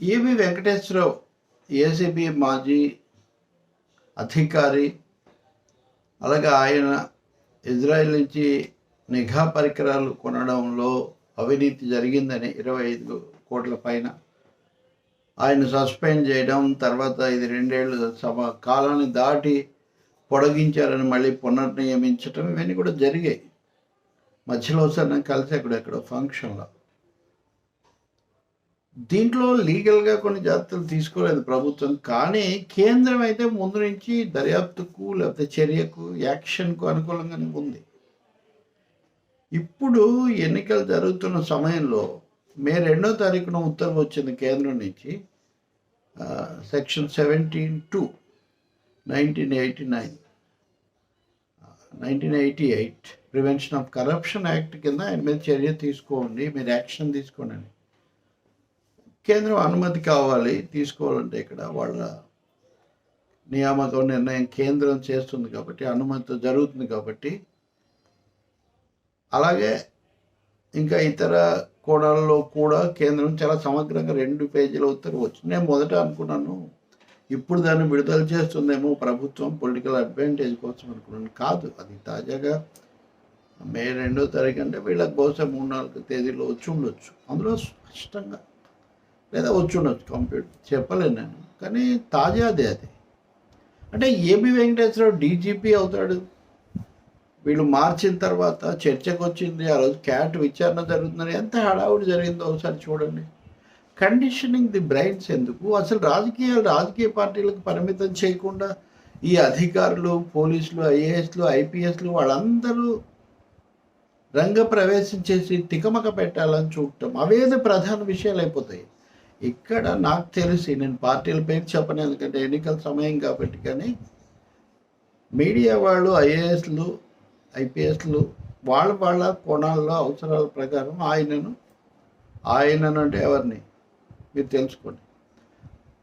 ఈవి Venkateswararao ACB మాజీ అధికారి అలాగే ఆయన ఇజ్రాయెల్ నుంచి నిఘా పరికరాలు కొనడంలో అవినీతి జరిగిందని ఇరవై ఐదు కోట్ల పైన ఆయన సస్పెండ్ చేయడం తర్వాత ఇది రెండేళ్ళు సమ కాలాన్ని దాటి పొడిగించారని మళ్ళీ పునర్నియమించటం ఇవన్నీ కూడా జరిగాయి. మధ్యలో ఒకసారి నేను కలిసి అక్కడ ఎక్కడో ఫంక్షన్లో. దీంట్లో లీగల్గా కొన్ని జాగ్రత్తలు తీసుకోలేదు ప్రభుత్వం. కానీ కేంద్రం అయితే ముందు నుంచి దర్యాప్తుకు లేకపోతే చర్యకు యాక్షన్కు అనుకూలంగానే ఉంది. ఇప్పుడు ఎన్నికలు జరుగుతున్న సమయంలో మే రెండో తారీఖున ఉత్తర్వు వచ్చింది కేంద్రం నుంచి. Section seventeen two nineteen eighty nine. Nineteen eighty eight prevention of corruption act కింద ఆయన మీద చర్య తీసుకోండి మీరు యాక్షన్ తీసుకోండి కేంద్రం అనుమతి కావాలి తీసుకోవాలంటే ఇక్కడ వాళ్ళ నియామకం నిర్ణయం కేంద్రం చేస్తుంది కాబట్టి అనుమతి జరుగుతుంది కాబట్టి. అలాగే ఇంకా ఇతర కోణాల్లో కూడా కేంద్రం చాలా సమగ్రంగా రెండు పేజీల ఉత్తర్వు వచ్చింది. నేను మొదట అనుకున్నాను ఇప్పుడు దాన్ని విడుదల చేస్తుందేమో ప్రభుత్వం పొలిటికల్ అడ్వాంటేజ్ కోసం అనుకున్నాను. కాదు అది తాజాగా మే రెండో తారీఖు అంటే వీళ్ళకి బహుశా మూడు నాలుగు తేదీలో వచ్చి ఉండొచ్చు. అందులో స్పష్టంగా లేదా వచ్చి ఉండొచ్చు కంప్యూటర్ చెప్పలేను నేను. కానీ తాజాదే అది అంటే ఏబి వెంకటేశ్వరరావు డీజీపీ అవుతాడు. వీళ్ళు మార్చిన తర్వాత చర్చకు వచ్చింది ఆ రోజు క్యాట్ విచారణ జరుగుతుందని ఎంత హడావుడి జరిగిందో ఒకసారి చూడండి. కండిషనింగ్ ది బ్రైన్స్ ఎందుకు? అసలు రాజకీయాలు రాజకీయ పార్టీలకు పరిమితం చేయకుండా ఈ అధికారులు పోలీసులు ఐఏఎస్లు ఐపీఎస్లు వాళ్ళందరూ రంగ ప్రవేశం చేసి తికమక పెట్టాలని చూడటం. అవేది ప్రధాన విషయాలు అయిపోతాయి ఇక్కడ నాకు తెలిసి నేను పార్టీల పేరు చెప్పను ఎందుకంటే ఎన్నికల సమయం కాబట్టి కానీ మీడియా వాళ్ళు ఐఏఎస్లు ఐపీఎస్లు వాళ్ళ వాళ్ళ కోణాల్లో అవసరాల ప్రకారం ఆయనను ఆయనను అంటే ఎవరిని? మీరు తెలుసుకోండి.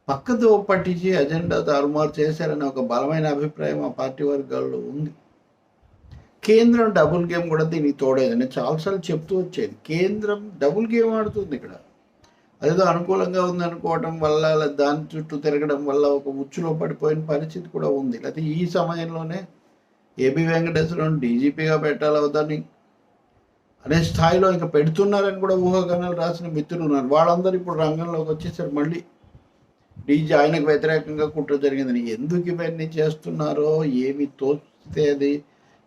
పక్కతో పట్టించి అజెండా తారుమారు చేశారని ఒక బలమైన అభిప్రాయం ఆ పార్టీ వర్గాల్లో ఉంది. కేంద్రం డబుల్ గేమ్ కూడా దీనికి తోడేది నేను చాలాసార్లు చెప్తూ వచ్చేది. కేంద్రం డబుల్ గేమ్ ఆడుతుంది ఇక్కడ. అదేదో అనుకూలంగా ఉంది అనుకోవడం వల్ల దాని చుట్టూ తిరగడం వల్ల ఒక ఉచ్చులో పడిపోయిన పరిస్థితి కూడా ఉంది. లేకపోతే ఈ సమయంలోనే ఏబి వెంకటేశ్వరం డీజీపీగా పెట్టాలి అనే స్థాయిలో ఇంకా పెడుతున్నారని కూడా ఊహాగానాలు రాసిన మిత్రులు ఉన్నారు. వాళ్ళందరూ ఇప్పుడు రంగంలోకి వచ్చేసారు. మళ్ళీ డీజీ ఆయనకు వ్యతిరేకంగా కుట్ర జరిగిందని ఎందుకు ఇవన్నీ చేస్తున్నారో ఏమి తోచితే అది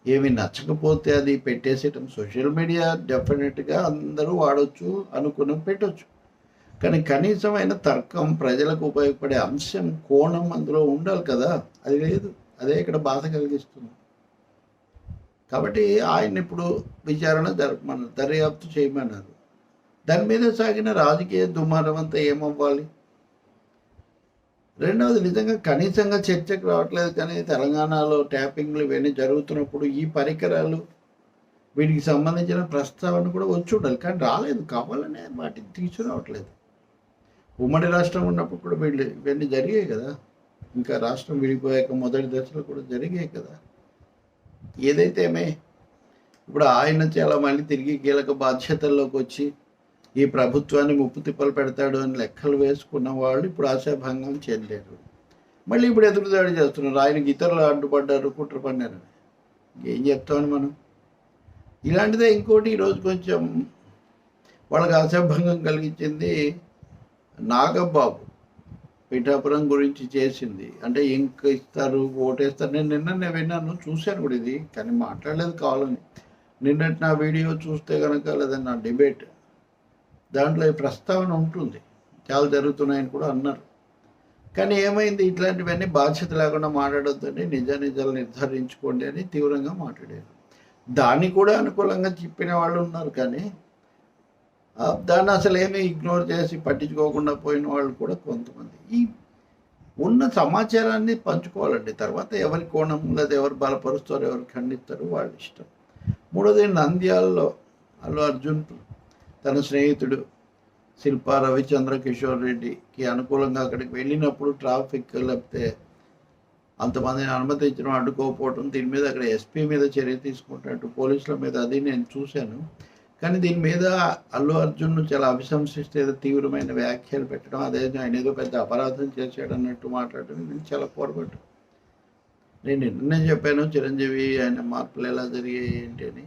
ఏమి నచ్చకపోతే అది పెట్టేసేయటం. సోషల్ మీడియా డెఫినెట్గా అందరూ వాడచ్చు అనుకుని పెట్టచ్చు. కానీ కనీసమైన తర్కం ప్రజలకు ఉపయోగపడే అంశం కోణం అందులో ఉండాలి కదా. అది లేదు. అదే ఇక్కడ బాధ కలిగిస్తుంది. కాబట్టి ఆయన ఇప్పుడు విచారణ జరపమన్నారు దర్యాప్తు చేయమన్నారు. దాని మీద సాగిన రాజకీయ దుమారం అంతా ఏమవ్వాలి? రెండవది నిజంగా కనీసంగా చర్చకు రావట్లేదు కానీ తెలంగాణలో ట్యాపింగ్లు ఇవన్నీ జరుగుతున్నప్పుడు ఈ పరికరాలు వీటికి సంబంధించిన ప్రస్తావన కూడా వచ్చి ఉండాలి. కానీ రాలేదు. కావాలనే వాటిని తీసుకురావట్లేదు. ఉమ్మడి రాష్ట్రం ఉన్నప్పుడు కూడా వీళ్ళు ఇవన్నీ జరిగాయి కదా. ఇంకా రాష్ట్రం విడిపోయాక మొదటి దశలో కూడా జరిగాయి కదా. ఏదైతేమే ఇప్పుడు ఆయన చాలా మళ్ళీ తిరిగి కీలక బాధ్యతల్లోకి వచ్చి ఈ ప్రభుత్వాన్ని ముప్పు తిప్పలు పెడతాడు అని లెక్కలు వేసుకున్న వాళ్ళు ఇప్పుడు ఆశాభంగం చెందారు. మళ్ళీ ఇప్పుడు ఎదురుదాడి చేస్తున్నారు. ఆయనకి ఇతరులు అడ్డుపడ్డారు కుట్ర పన్నారని. ఏం చెప్తామని మనం? ఇలాంటిదే ఇంకోటి ఈరోజు కొంచెం వాళ్ళకి ఆశాభంగం కలిగించింది. నాగబాబు పిఠాపురం గురించి చేసింది. అంటే ఇంక ఇస్తారు ఓటేస్తారు. నేను నిన్న నేను విన్నాను చూశాను కూడా ఇది కానీ మాట్లాడలేదు కావాలని. నిన్నటి నా వీడియో చూస్తే కనుక లేదా నా డిబేట్. దాంట్లో ఈ ప్రస్తావన ఉంటుంది. చాలా జరుగుతున్నాయని కూడా అన్నారు. కానీ ఏమైంది? ఇట్లాంటివన్నీ బాధ్యత లేకుండా మాట్లాడొద్దని నిజ నిజాలు నిర్ధారించుకోండి అని తీవ్రంగా మాట్లాడారు. దాన్ని కూడా అనుకూలంగా చెప్పిన వాళ్ళు ఉన్నారు కానీ దాన్ని అసలు ఏమీ ఇగ్నోర్ చేసి పట్టించుకోకుండా పోయిన వాళ్ళు కూడా కొంతమంది. ఈ ఉన్న సమాచారాన్ని పంచుకోవాలండి. తర్వాత ఎవరి కోణం లేదా ఎవరు బలపరుస్తారు ఎవరు ఖండిస్తారు వాళ్ళ ఇష్టం. మూడోది నంద్యాలలో అల్లు అర్జున్ తన స్నేహితుడు శిల్పా రవిచంద్ర కిషోర్ రెడ్డికి అనుకూలంగా అక్కడికి వెళ్ళినప్పుడు ట్రాఫిక్ లేకపోతే అంతమందిని అనుమతించడం అడ్డుకోకపోవడం దీని మీద అక్కడ ఎస్పీ మీద చర్య తీసుకుంటున్నట్టు పోలీసుల మీద అది నేను చూశాను. కానీ దీని మీద అల్లు అర్జున్ చాలా అభిశంసిస్తే ఏదో తీవ్రమైన వ్యాఖ్యలు పెట్టడం అదే ఆయన ఏదో పెద్ద అపరాధం చేశాడు అన్నట్టు మాట్లాడడం నేను చాలా పొరపాటు. నేను నిన్నే చెప్పాను చిరంజీవి ఆయన మార్పులు ఎలా జరిగాయి ఏంటి అని.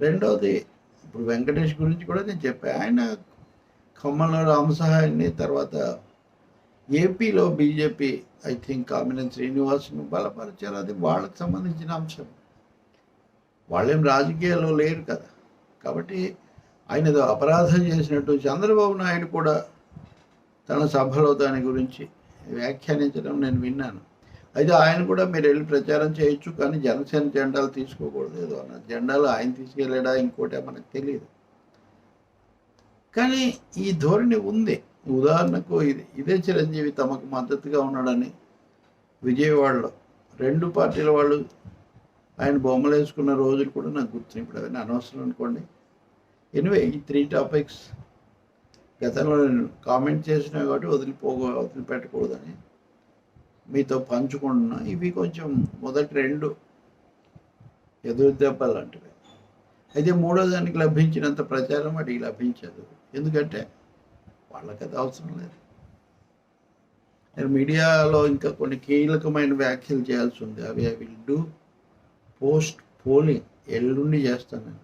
రెండవది ఇప్పుడు వెంకటేష్ గురించి కూడా నేను చెప్పాను ఆయన ఖమ్మంలో రామసహాయాన్ని తర్వాత ఏపీలో బీజేపీ ఐ థింక్ కామినేని శ్రీనివాస్ను బలపరిచారు. అది వాళ్ళకి సంబంధించిన అంశం. వాళ్ళేం రాజకీయాల్లో లేరు కదా. కాబట్టి ఆయన ఏదో అపరాధం చేసినట్టు చంద్రబాబు నాయుడు కూడా తన సభలో దాని గురించి వ్యాఖ్యానించడం నేను విన్నాను. అయితే ఆయన కూడా మీరు వెళ్ళి ప్రచారం చేయొచ్చు కానీ జనసేన జెండాలు తీసుకోకూడదు ఏదో అన్న. జెండాలు ఆయన తీసుకెళ్ళాడా ఇంకోటే మనకు తెలియదు కానీ ఈ ధోరణి ఉంది. ఉదాహరణకు ఇది ఇదే చిరంజీవి తమకు మద్దతుగా ఉన్నాడని విజయవాడలో రెండు పార్టీల వాళ్ళు ఆయన బొమ్మలు వేసుకున్న రోజులు కూడా నాకు గుర్తు ఇప్పుడు అవన్నీ అనవసరం అనుకోండి. ఎనివే ఈ త్రీ టాపిక్స్ గతంలో నేను కామెంట్ చేసినా కాబట్టి వదిలిపోకూ వదిలిపెట్టకూడదని మీతో పంచుకుంటున్నా. ఇవి కొంచెం మొదటి రెండు ఎదురు దెబ్బ లాంటివి. అయితే మూడో దానికి లభించినంత ప్రచారం వాటికి లభించదు. ఎందుకంటే వాళ్ళకి అది అవసరం లేదు. నేను మీడియాలో ఇంకా కొన్ని కీలకమైన వ్యాఖ్యలు చేయాల్సి ఉంది. అవి I will do post polling ఎల్లుండి చేస్తాను నేను